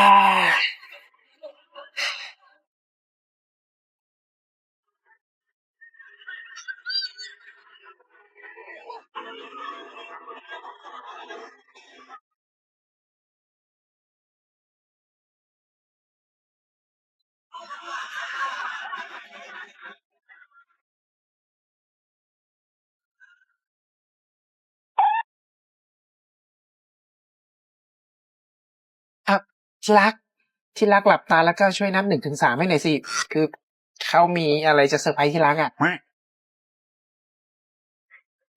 อ่ ที่รักที่รักหลับตาแล้วก็ช่วยนับหนึ่งถึงสามให้หน่อยสิ คือเขามีอะไรจะเซอร์ไพรส์ที่รักอะ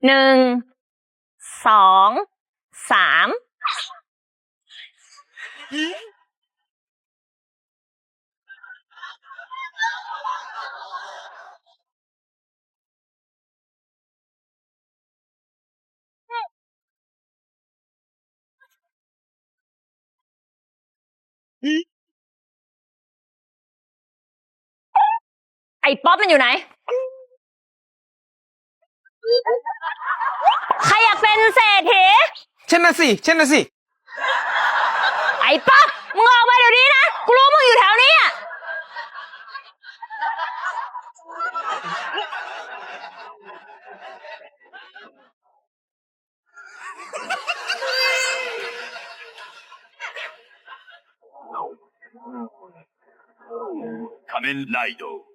หนึ่งสองสาม ไอ้ป๊อปมันอยู่ไหน ใครอยากเป็นเศรษฐี เช่นน่ะสิ เช่นน่ะสิ ไอ้ป๊อปมึงออกมาเดี๋ยวนี้นะ กูรู้มึงอยู่แถวนี้อะ 仮面ライド。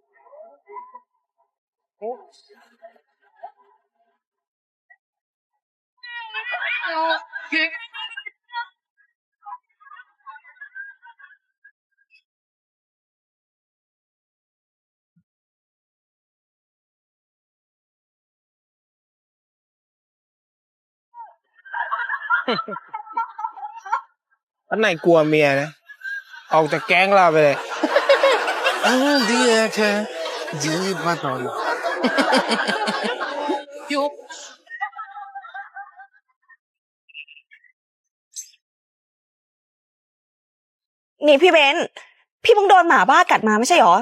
อันไหนกลัวเมียนะออกจากแก๊งเราไปเลยดีแค่ยืดมาตอน ยุบนี่พี่เบนซ์พี่เพิ่งโดนหมาบ้ากัดมาไม่ใช่หรอ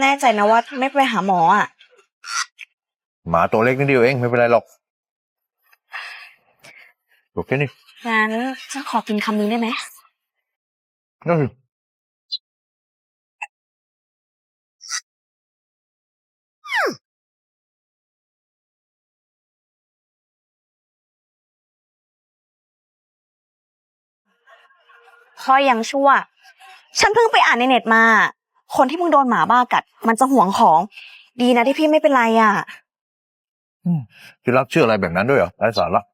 แน่ใจนะว่าไม่ไปหาหมออะ หมาตัวเล็กนิดเดียวเองไม่เป็นไรหรอกโอเคนี่งั้นฉันขอกินคำนึงได้ไหมนั่นสิ พอยังชั่ว ฉันเพิ่งไปอ่านในเน็ตมา คนที่เพิ่งโดนหมาบ้ากัด มันจะห่วงของ ดีนะที่พี่ไม่เป็นไรอะที่รักเชื่ออะไรแบบนั้นด้วยเหรอไร้สาระ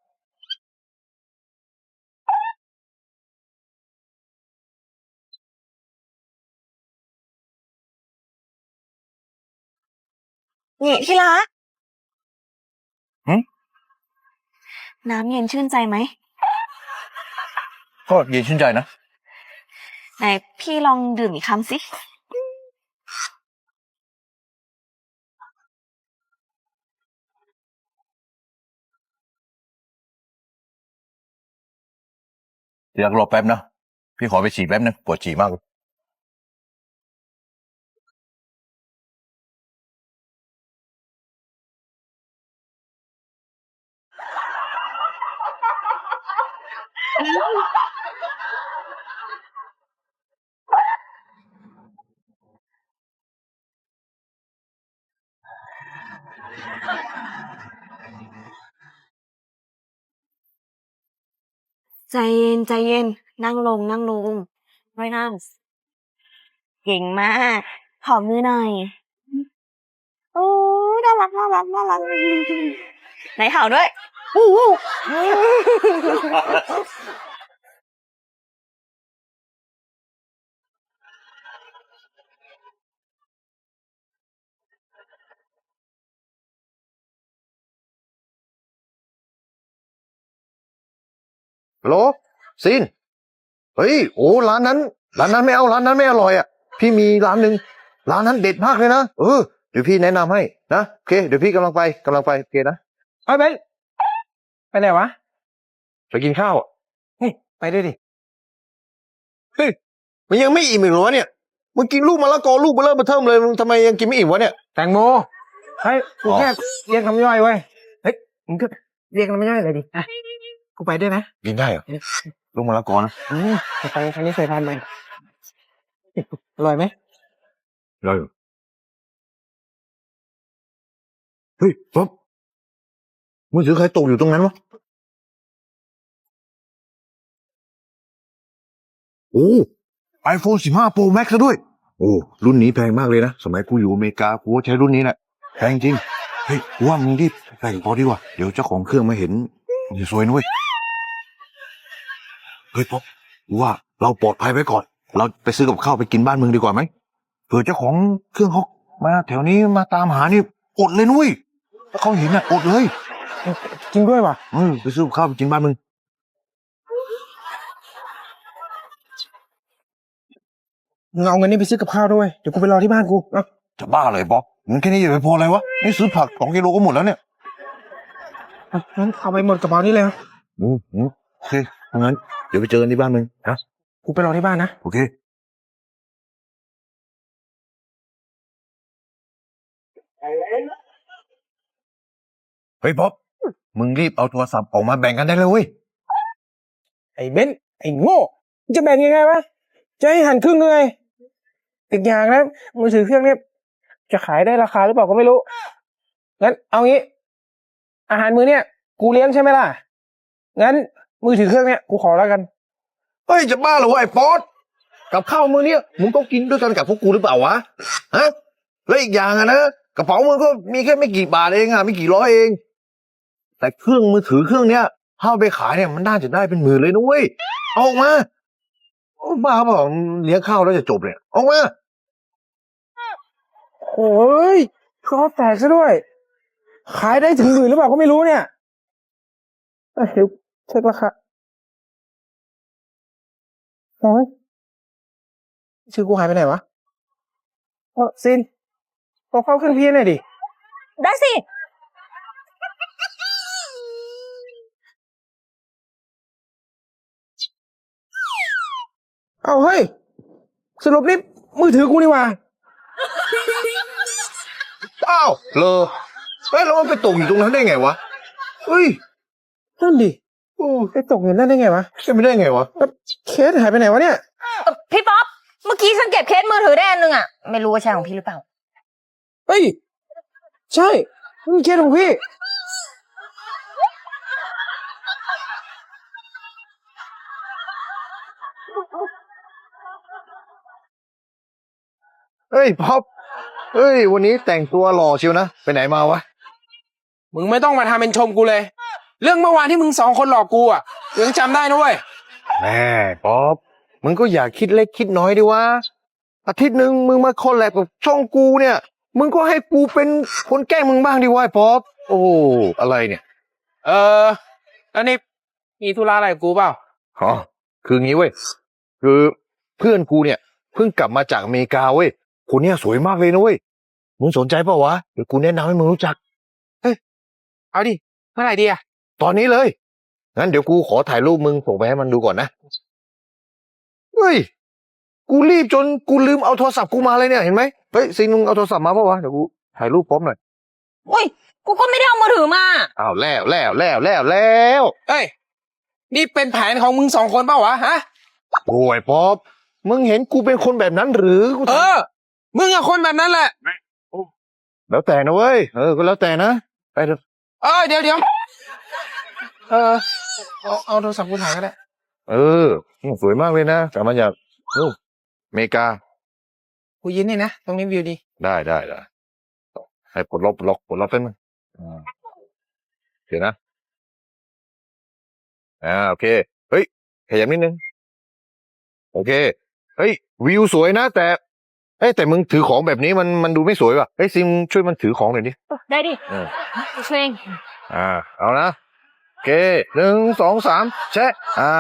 นี่ที่รักน้ำเย็นชื่นใจไหม ก็เย็นชื่นใจนะ ไหนพี่ลองดื่มอีกคำสิที่รักรอแป๊บนะ พี่ขอไปฉี่แป๊บนึงปวดฉี่มากเลย ใจเย็นใจเย็น นั่งลงนั่งลงไม่นั่งเก่งมากขอมือหน่อยโอ้น่ารักน่ารักน่ารักไหนเห่าด้วยอู้ โหลซินเฮ้ยโอ้ร้านนั้น ร้านนั้นไม่เอาร้านนั้นไม่อร่อยอะพี่มีร้านหนึ่งร้านนั้นเด็ดมากเลยนะเออเดี๋ยวพี่แนะนำให้นะโอเคเดี๋ยวพี่กำลังไปกำลังไปโอเคนะไปไปไปไหนวะไปกินข้าวอะเฮ้ยไปด้วยดิเฮ้ยมันยังไม่อิ่มอีกเหรอวะเนี่ยมึงกินลูกมะละกอลูกเบลอเบอร์เทิมเลยมึงทำไมยังกินไม่อิ่มวะเนี่ยแตงโมเฮ้ยกูอ๋อแค่เรียกน้ำย่อยเว้ยเฮ้ยมึงก็เรียกน้ำย่อยเลยดิอะ กูไปด้วยนะกินได้เหรอลูกมะละกอนะอืมไปครั้งนี้เคยทานไหมอร่อยไหมได้เฮ้ยป๊อปมือถือใครตกอยู่ตรงนั้นวะโอ้ไอโฟน15 Pro Max ซะด้วย โอ้ รุ่นนี้แพงมากเลยนะ สมัยกูอยู่อเมริกากูก็ใช้รุ่นนี้แหละแพงจริง เฮ้ยกูว่ามึงรีบแต่งพอดีกว่า เดี๋ยวเจ้าของเครื่องมาเห็นมึงจะซวยนะเว้ย เฮ้ยป๊อปกูว่าเราปลอดภัยไว้ก่อน เราไปซื้อกับข้าวไปกินบ้านมึงดีกว่าไหมเผื่อเจ้าของเครื่องเขามาแถวนี้มาตามหานี่อดเลยนุ้ยถ้าเขาเห็นอะอดเลยจริงด้วยว่ะเออไปซื้อกับข้าวไปกินบ้านมึงมึงเอาเงินนี้ไปซื้อกับข้าวด้วย เดี๋ยวกูไปรอที่บ้านกูเอาจะบ้าเลยป๊อกเงินแค่นี้อย่าไปพออะไรวะนี่ซื้อผักสองกิโลก็หมดแล้วเนี่ยเอางั้นเอาไปหมดกระเป๋านี่เลยเอาอืมอืมโอเค งั้นเดี๋ยวไปเจอกันที่บ้านมึงนะกูไปรอที่บ้านนะ โอเค เฮ้ยป๊อปมึงรีบเอาโทรศัพท์ออกมาแบ่งกันได้เลยเว้ยไอ้เบนซ์ไอ้โง่มึงจะแบ่งยังไงวะจะให้หันครึ่งเลยอีกอย่างนะมือถือเครื่องเนี้ยจะขายได้ราคาหรือเปล่าก็ไม่รู้งั้นเอางี้ อาหารมื้อเนี้ยกูเลี้ยงใช่ไหมล่ะงั้น มือถือเครื่องเนี้ยกูขอแล้วกัน เฮ้ยจะบ้าเหรอวะไอ้ป๊อตกับข้าวมื้อเนี้ยมึงต้องกินด้วยกันกับพวกกูหรือเปล่าวะฮะแล้วอีกอย่างอะนะกระเป๋ามึงก็มีแค่ไม่กี่บาทเองอะไม่กี่ร้อยเอง แต่เครื่องมือถือเครื่องเนี้ยถ้าเอาไปขายเนี่ยมันน่าจะได้เป็นหมื่นเลยนะเว้ยเอาออกมาโอ้บ้าเปล่าเลี้ยงข้าวแล้วจะจบเนี่ยออกมาโอ้ยคอแตกซะด้วย ขายได้ถึงหมื่นหรือเปล่าก็ไม่รู้เนี่ยเอ้ยเดี๋ยว เช็คราคาโอ้ยชื่อกูหายไปไหนวะเออซินขอเข้าเครื่องพี่หน่อยดิ ได้สิ เอาเฮ้ย สรุปนี่มือถือกูนี่หว่าอ้าวเลอเฮ้ยแล้วมันไปตกอยู่ตรงนั้นได้ไงวะเฮ้ยนั่นดิ โอ้ไปตกอยู่นั่นได้ไงวะจะไม่ได้ไงวะแล้วเคสหายไปไหนวะเนี่ย เอ่อพี่ป๊อปเมื่อกี้ฉันเก็บเคสมือถือได้อันนึงอะ ไม่รู้ว่าใช่ของพี่หรือเปล่า เฮ้ย ใช่นี่เคสของพี่ เฮ้ยป๊อปเฮ้ย วันนี้แต่งตัวหล่อเชียวนะ ไปไหนมาวะ มึงไม่ต้องมาทำเป็นชมกูเลย เรื่องเมื่อวานที่มึงสองคนหลอกกูอะยังจำได้นะเว้ยแม่ป๊อปมึงก็อย่าคิดเล็กคิดน้อยดิวะอาทิตย์หนึ่งมึงมาคอลแลบกับช่องกูเนี่ย มึงก็ให้กูเป็นคนแกล้งมึงบ้างดิวะไอ้ป๊อปโอ้อะไรเนี่ยเออแล้วนี่มีธุระอะไรกับกูเปล่าอ๋อคืองี้เว้ยคือเพื่อนกูเนี่ยเพิ่งกลับมาจากอเมริกาเว้ยคนเนี้ยสวยมากเลยนะเว้ยมึงสนใจเปล่าวะเดี๋ยวกูแนะนำให้มึงรู้จัก เอาดิเมื่อไหร่ดีอะ ตอนนี้เลย งั้นเดี๋ยวกูขอถ่ายรูปมึงส่งไปให้มันดูก่อนนะ เฮ้ย กูรีบจนกูลืมเอาโทรศัพท์กูมาเลยเนี่ยเห็นไหมเฮ้ยซินมึงเอาโทรศัพท์มาปะวะเดี๋ยวกูถ่ายรูปพร้อมหน่อยอุ้ย กูก็ไม่ได้เอามือถือมา อ้าวแล้วแล้วแล้วแล้วแล้วเอ้ย นี่เป็นแผนของมึงสองคนเปล่าวะฮะ โอ้ยป๊อปมึงเห็นกูเป็นคนแบบนั้นหรือกูเอถามอ มึงอะคนแบบนั้นแหละ แล้วแต่นะเว้ยเออก็แล้วแต่นะไปเถอะ เออเดี๋ยวเดี๋ยว เออเอาเอาโทรศัพท์กูถ่ายก็ได้เออสวยมากเลยนะกลับมาจากนู่นอเมริกา กูยินนี่นะ ตรงนี้วิวดี ได้ได้ได้ให้ปลดล็อกปลดล็อกปลดล็อกเส้นมึงอ่าโอเคนะอ่าโอเค เฮ้ยขยับนิดนึง โอเค เฮ้ย วิวสวยนะ แต่เอ้ยแต่มึงถือของแบบนี้มันมันดูไม่สวยว่ะเฮ้ยซิมช่วยมันถือของหน่อยดิ ได้ดิเออ ช่วยเองอ่า เอานะโอ เคหนึ่งสองสามแชะอ่า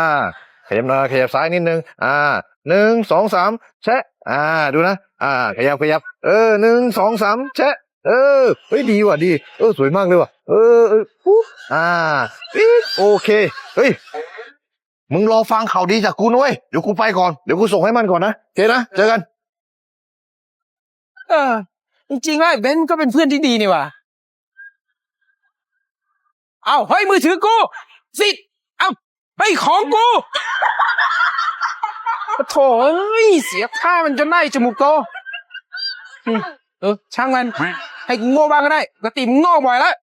ขยับหน้าขยับซ้ายนิดนึงอ่าหนึ่งสองสามแชะอ่าดูนะ อ่า ขยับขยับ เออหนึ่งสองสามแชะเออเฮ้ยดีว่ะดีเออสวยมากเลยว่ะเออเออปุ๊บอ่าปิ๊ดโอเคเฮ้ยมึงรอฟังข่าวดีจากกูนะเว้ยเดี๋ยวกูไปก่อนเดี๋ยวกูส่งให้มันก่อนนะโอเคนะเจอกัน เออจริงๆวไอ้เบนซ์ก็เป็นเพื่อนที่ดีนี่ว่า เอาเฮ้ยมือถือกูสิเอาเฮ้ยของกูโถเอ้ยเสียค่ามันจนได้จมูกโตอืมเออช่างมัน ให้กูโง่บ้างก็ได้ปกติมึงโง่บ่อยแล้ว